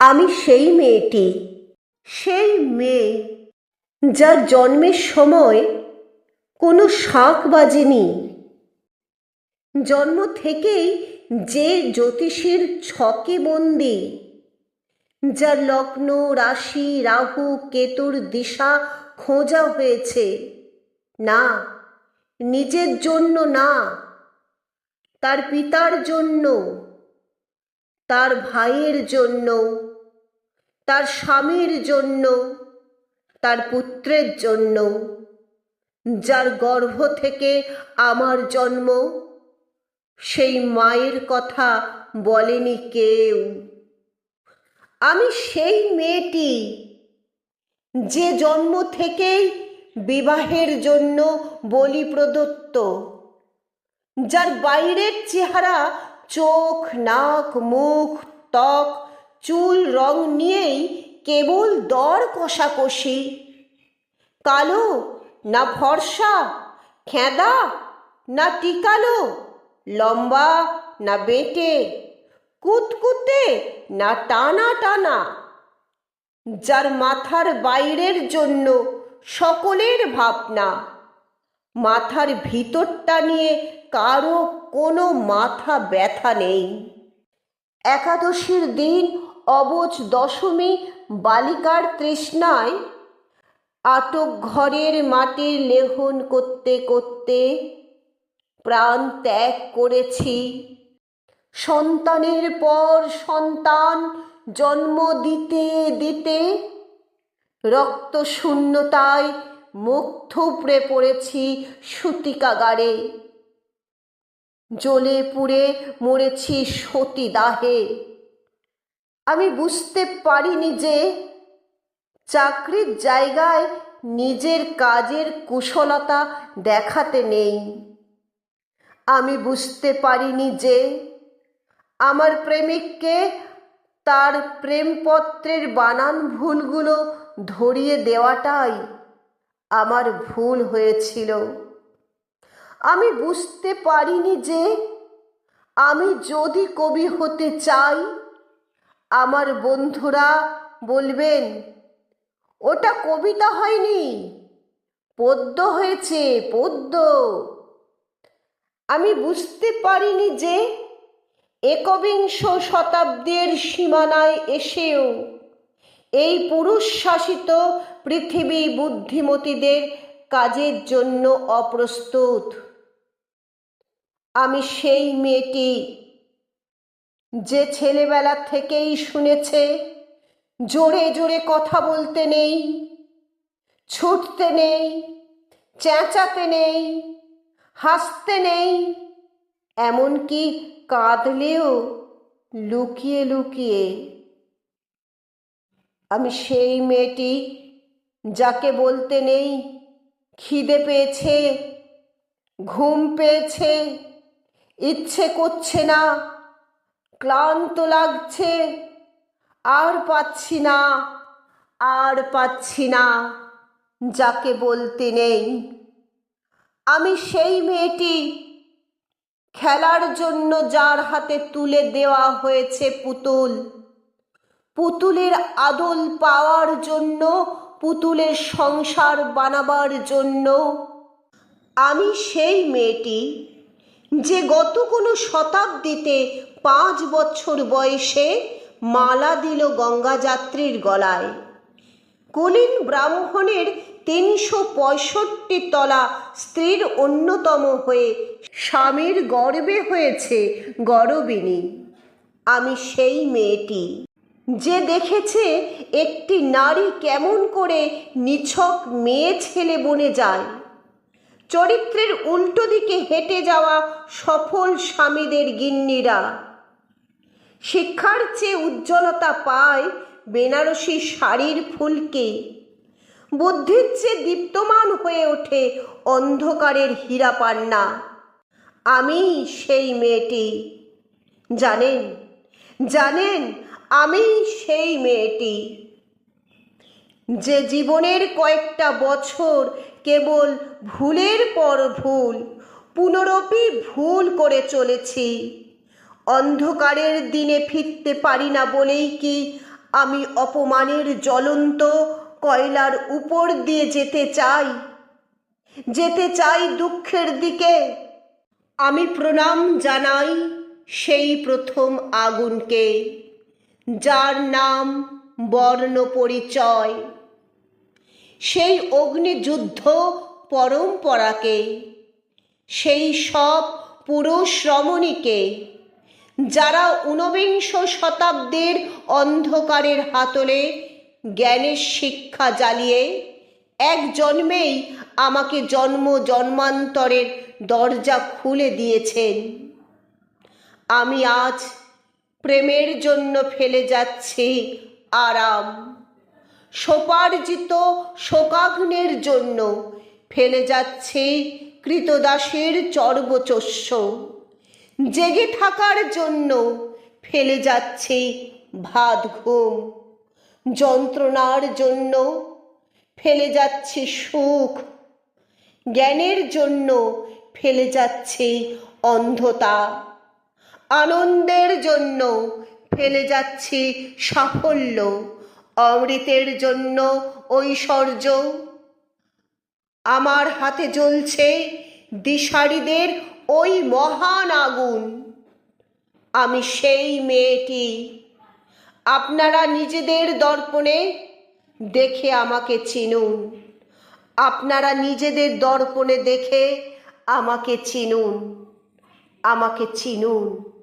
আমি সেই মেয়েটি, সেই মেয়ে যার জন্মের সময় কোনো শাঁখ বাজেনি। জন্ম থেকেই যে জ্যোতিষীর ছকে বন্দি, যার লগ্ন, রাশি, রাহু, কেতুর দিশা খোঁজা হয়েছে। না, নিজের জন্য না, তার পিতার জন্য। তার ভাইয়ের জন্য, তার স্বামীর জন্য, তার পুত্রের জন্য, যার গর্ভ থেকে আমার জন্ম, সেই মায়ের কথা বলেনি কেউ। আমি সেই মেয়েটি যে জন্ম থেকেই বিবাহের জন্য বলি প্রদত্ত, যার বাইরের চেহারা চোখ, নাক, মুখ, ত্বক, চুল, রং নিয়েই কেবল দর কষাকষি। কালো না ফর্সা, খেঁদা না টিকালো, লম্বা না বেটে, কুতকুতে না টানা টানা। যার মাথার বাইরের জন্য সকলের ভাবনা, মাথার ভিতরটা নিয়ে কারও কোনো মাথা ব্যথা নেই। একাদশীর দিন অবজ দশমী বালিকার তৃষ্ণায় আটক ঘরের মাটির লেহন করতে করতে প্রাণ ত্যাগ করেছি। সন্তানের পর সন্তান জন্ম দিতে দিতে রক্ত শূন্যতায় মুখ থুবড়ে পড়েছি সুতিকাগারে। জ্বলে পুড়ে মরেছি সতী দাহে। আমি বুঝতে পারিনি যে চাকরির জায়গায় নিজের কাজের কুশলতা দেখাতে নেই। আমি বুঝতে পারিনি যে আমার প্রেমিককে তার প্রেমপত্রের বানান ভুলগুলো ধরিয়ে দেওয়াটাই আমার ভুল হয়েছিল। আমি বুঝতে পারিনি যে আমি যদি কবি হতে চাই, আমার বন্ধুরা বলবেন, ওটা কবিতা হয়নি, পদ্য হয়েছে, পদ্য। আমি বুঝতে পারিনি যে একবিংশ শতাব্দীর সীমানায় এসেও এই পুরুষ শাসিত পৃথিবী বুদ্ধিমতীদের কাজের জন্য অপ্রস্তুত। আমি সেই মেয়েটি যে ছেলেবেলা থেকেই শুনেছে, জোরে জোরে কথা বলতে নেই, ছুটতে নেই, চেঁচাতে নেই, হাসতে নেই, এমনকি কাঁদলেও লুকিয়ে লুকিয়ে। আমি সেই মেয়েটি যাকে বলতে নেই, খিদে পেয়েছে, ঘুম পেয়েছে ইচ্ছে করছে না, ক্লান্ত লাগছে, আর পাচ্ছি না, আর পাচ্ছি না, যাকে বলতে নেই। আমি সেই মেয়েটি খেলার জন্য যার হাতে তুলে দেওয়া হয়েছে পুতুল। পুতুলের আদল পাওয়ার জন্য, পুতুলের সংসার বানাবার জন্য। আমি সেই মেয়েটি যে গত কোনো শতাব্দীতে পাঁচ বছর বয়সে মালা দিল গঙ্গাযাত্রীর গলায়। কুলীন ব্রাহ্মণের তিনশো পঁয়ষট্টি তলা স্ত্রীর অন্যতম হয়ে স্বামীর গর্বে হয়েছে গরবিনী। আমি সেই মেয়েটি। যে দেখেছে একটি নারী কেমন করে নিছক মেয়ে ছেলে বনে যায়। চরিত্রের উল্টো দিকে হেঁটে যাওয়া সফল স্বামীদের গিন্নিরা। শিক্ষার চেয়ে উজ্জ্বলতা পায় বেনারসি শাড়ির ফুলকে। বুদ্ধির চেয়ে দীপ্তমান হয়ে ওঠে অন্ধকারের হীরা পান্না আমি সেই মেয়েটি। জানেন জানেন আমি সেই মেয়েটি। যে জীবনের কয়েকটা বছর কেবল ভুলের পর ভুল, পুনরপি ভুল করে চলেছি। অন্ধকারের দিনে ফিরতে পারি না বলেই কি আমি অপমানের জ্বলন্ত কয়লার উপর দিয়ে যেতে চাই? যেতে চাই দুঃখের দিকে। আমি প্রণাম জানাই সেই প্রথম আগুনকে, যার নাম বর্ণ পরিচয় সেই অগ্নিযুদ্ধ পরম্পরাকে, সেই সব পুরুষ রমণীকে যারা ঊনবিংশ শতাব্দীর অন্ধকারের হাতলে জ্ঞানের শিক্ষা জ্বালিয়ে এক জন্মেই আমাকে জন্ম জন্মান্তরের দরজা খুলে দিয়েছেন। আমি আজ প্রেমের জন্য ফেলে যাচ্ছি আরাম। সোপার্জিত শোকাগ্নের জন্য ফেলে যাচ্ছে কৃতদাসের চর্বচস্য। জেগে থাকার জন্য ফেলে যাচ্ছে ভাত ঘুম। যন্ত্রণার জন্য ফেলে যাচ্ছে সুখ। জ্ঞানের জন্য ফেলে যাচ্ছে অন্ধতা। আনন্দের জন্য ফেলে যাচ্ছে সাফল্য। অমৃতের জন্য ঐশ্বর্য। আমার হাতে জ্বলছে দিশারিদের ওই মহান আগুন। আমি সেই মেয়েটি। আপনারা নিজেদের দর্পণে দেখে আমাকে চিনুন। আপনারা নিজেদের দর্পণে দেখে আমাকে চিনুন। আমাকে চিনুন।